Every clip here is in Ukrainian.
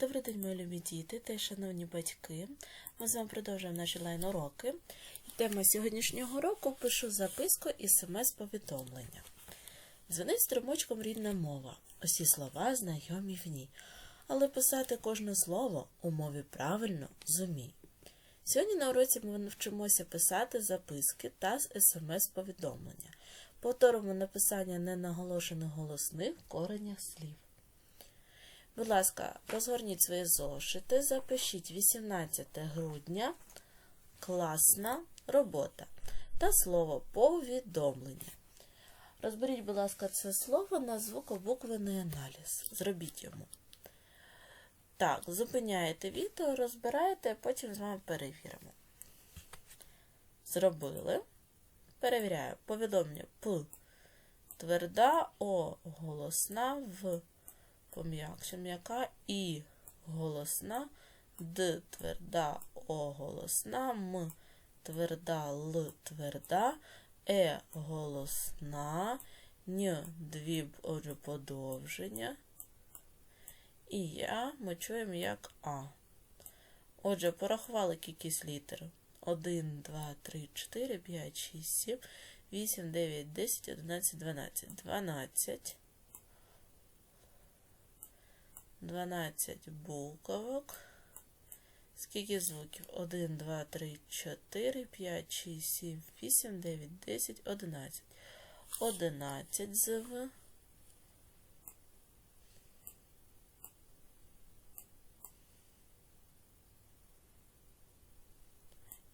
Добрий день, мої любі діти та шановні батьки. Ми з вами продовжуємо наші лайн-уроки. Тема сьогоднішнього року пишу записку і смс-повідомлення. Дзвонить струмочком рідна мова. Усі слова знайомі в ній. Але писати кожне слово у мові правильно зумій. Сьогодні на уроці ми навчимося писати записки та смс-повідомлення. Повторимо написання ненаголошених голосних коренях слів. Будь ласка, розгорніть свої зошити, запишіть 18 грудня, класна робота та слово повідомлення. Розберіть, будь ласка, це слово на звукобуквений аналіз. Зробіть йому. Так, зупиняєте відео, розбираєте, потім з вами перевіримо. Зробили. Перевіряю. Повідомлення П. Тверда О. Голосна В пом'якша м'яка і голосна, д тверда о голосна, м тверда л тверда, е голосна, н дві подовження. І я ми чуємо як А. Отже, порахували кількість літер. 1, 2, 3, 4, 5, 6, 7, 8, 9, 10, 11, 12. 12. 12 буквок. Скільки звуків? 1, 2, 3, 4, 5, 6, 7, 8, 9, 10, 11. 11 зв.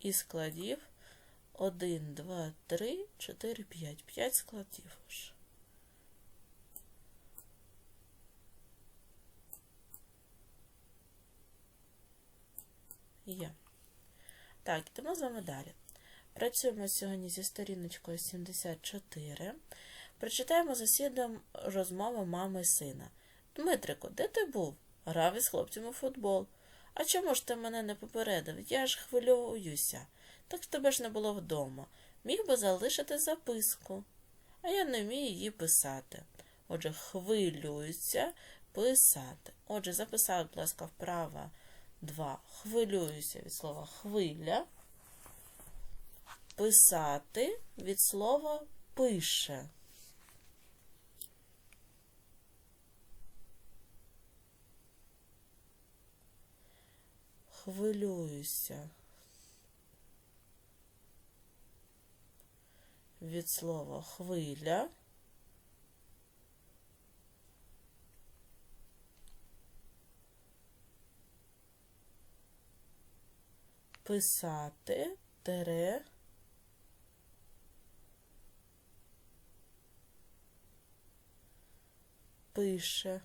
І складів 1, 2, 3, 4, 5. 5 складів Є. Так, йдемо з вами далі. Працюємо сьогодні зі сторіночкою 74. Прочитаємо за слідом розмову мами і сина. Дмитрику, де ти був? Грав із хлопцем у футбол. А чому ж ти мене не попередив? Я ж хвилююся. Так тебе ж не було вдома. Міг би залишити записку. А я не вмію її писати. Отже, хвилююся писати. Отже, записав, будь ласка, вправо 2. Хвилююся від слова хвиля. Писати від слова пише. Хвилююся. Від слова хвиля. Писати тере пише.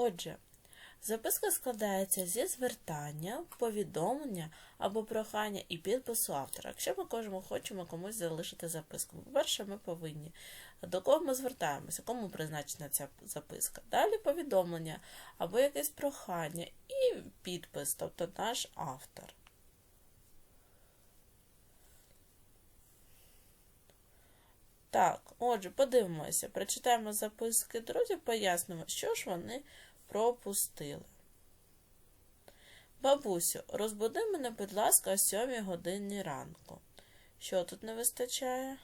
Отже, записка складається зі звертання, повідомлення або прохання і підпису автора. Якщо ми кожному хочемо комусь залишити записку, по-перше, ми повинні. До кого ми звертаємося, кому призначена ця записка. Далі повідомлення або якесь прохання і підпис, тобто наш автор. Так, отже, подивимося, прочитаємо записки друзів, пояснимо, що ж вони пропустили. Бабусю, розбуди мене, будь ласка, о 7 годині ранку. Що тут не вистачає?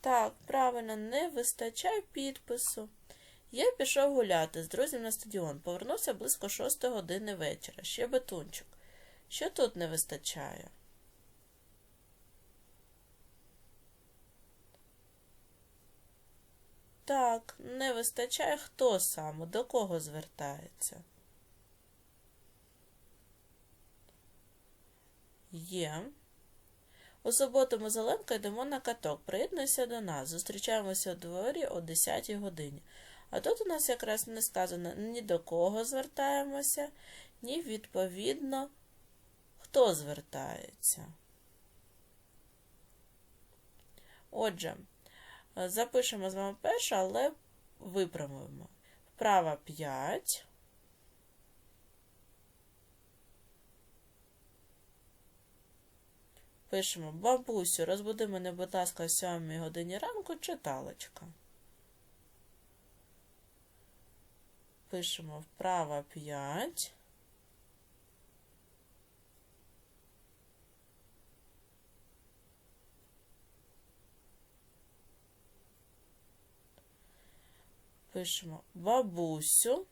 Так, правильно, не вистачає підпису. Я пішов гуляти з друзів на стадіон. Повернувся близько 6 години вечора. Ще бетунчик. Що тут не вистачає? Так, не вистачає хто саме, до кого звертається? Є. У суботу ми з Оленкою йдемо на каток. Приєднуйся до нас. Зустрічаємося у дворі о 10 годині. А тут у нас якраз не сказано ні до кого звертаємося, ні відповідно, хто звертається. Отже, запишемо з вами перше, але виправимо. Вправа 5. Пишемо бабусю, розбуди мене, будь ласка, о 7 годині ранку читалочка. Пишемо вправа 5. Пишемо бабусю.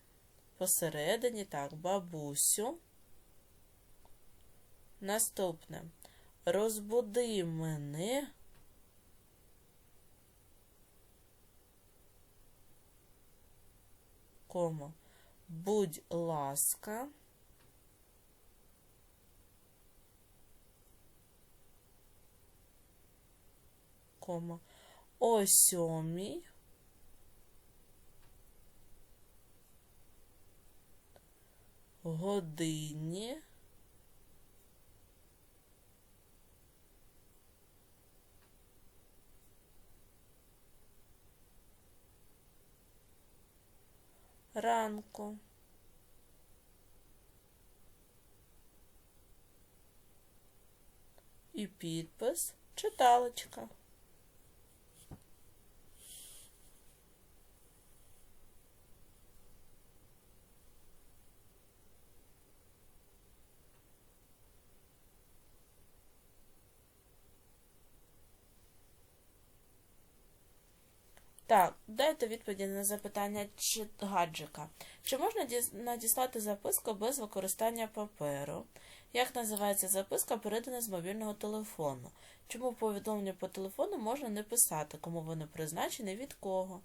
Посередині, так, бабусю. Наступне. Розбуди мене. Кома. Будь ласка. Кома. О сьомій. Годині. ранку. І підпис читалочка. Так, дайте відповіді на запитання чи гаджика. Чи можна надіслати записку без використання паперу? Як називається записка, передана з мобільного телефону? Чому повідомлення по телефону можна не писати, кому вони призначені, від кого?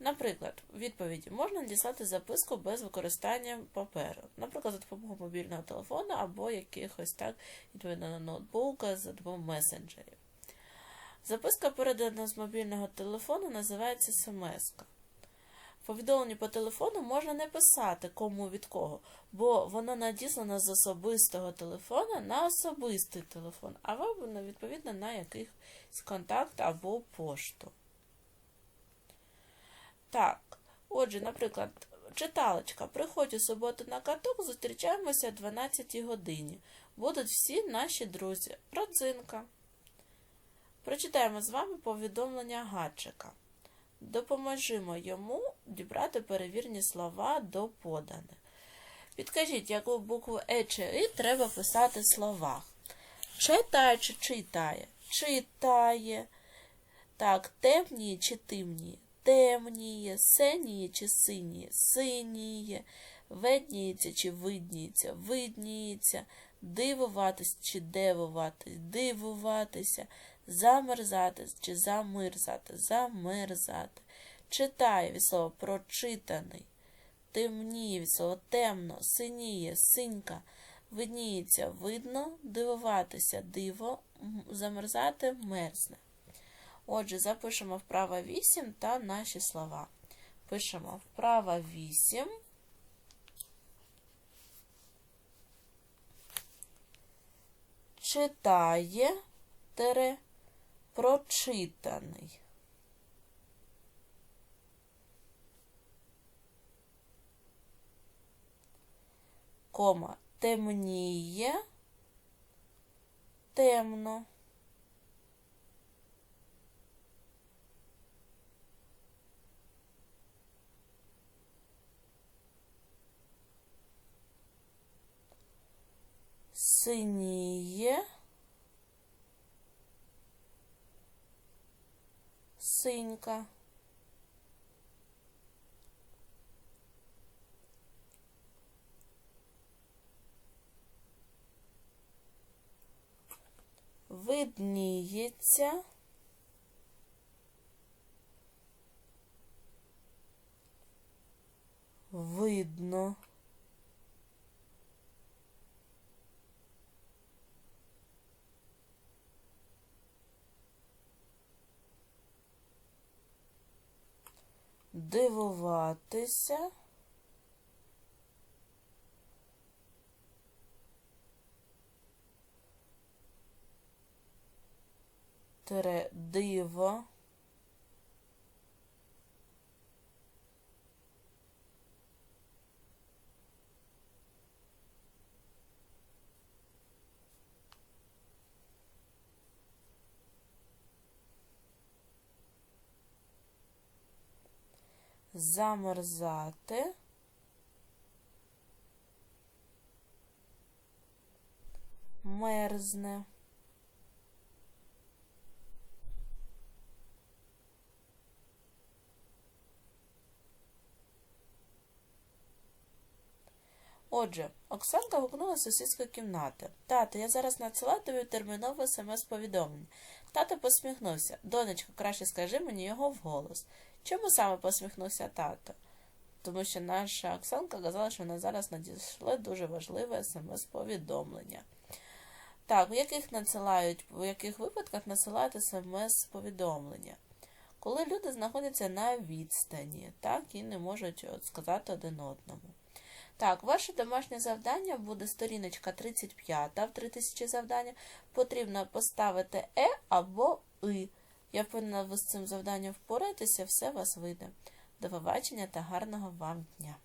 Наприклад, відповіді можна надіслати записку без використання паперу, наприклад, за допомогою мобільного телефону або якихось так, відповідно ноутбука, за допомогою месенджерів. Записка, передана з мобільного телефону, називається смс. -ка. Повідомлення по телефону можна не писати кому від кого, бо воно надіслано з особистого телефона на особистий телефон, або відповідно на якийсь контакт або пошту. Так, отже, наприклад, читалочка. Приходь у суботу на каток, зустрічаємося о 12 годині. Будуть всі наші друзі. Родзинка. Прочитаємо з вами повідомлення гаджика. Допоможімо йому дібрати перевірні слова до поданих. Підкажіть, яку букву Е чи І треба писати в словах. Читає чи читає? Читає. Так, темніє чи темніє? Темніє, синіє чи синіє? Синіє. Видніється чи видніється? Видніється. Дивуватись чи дивуватись? Дивуватися замерзати чи замерзати, замерзати. Читає від слова прочитаний, темніє від слова темно, синіє, синька, видніється, видно, дивуватися, диво, замерзати, мерзне. Отже, запишемо вправа 8 та наші слова. Пишемо вправа 8. Читає тере прочитаний. Кома темніє, темно. Синіє. Синька. Видніється. Видно. Дивуватися. Тере диво. Замерзати. Мерзне. Отже, Оксанка гукнула з сусідської кімнати. Тато, я зараз надсилаю тобі термінове смс-повідомлення. Тато посміхнувся. Донечко, краще скажи мені його вголос. Чому саме посміхнувся тато? Тому що наша Оксанка казала, що вона зараз надійшле дуже важливе смс-повідомлення. Так, у яких надсилають, у яких випадках надсилають смс-повідомлення? Коли люди знаходяться на відстані, так, і не можуть от, сказати один одному. Так, ваше домашнє завдання буде сторіночка 35 в 3000 завдання. Потрібно поставити Е або И. Я впевнена, ви з цим завданням впораєтеся, все вас вийде. До побачення та гарного вам дня!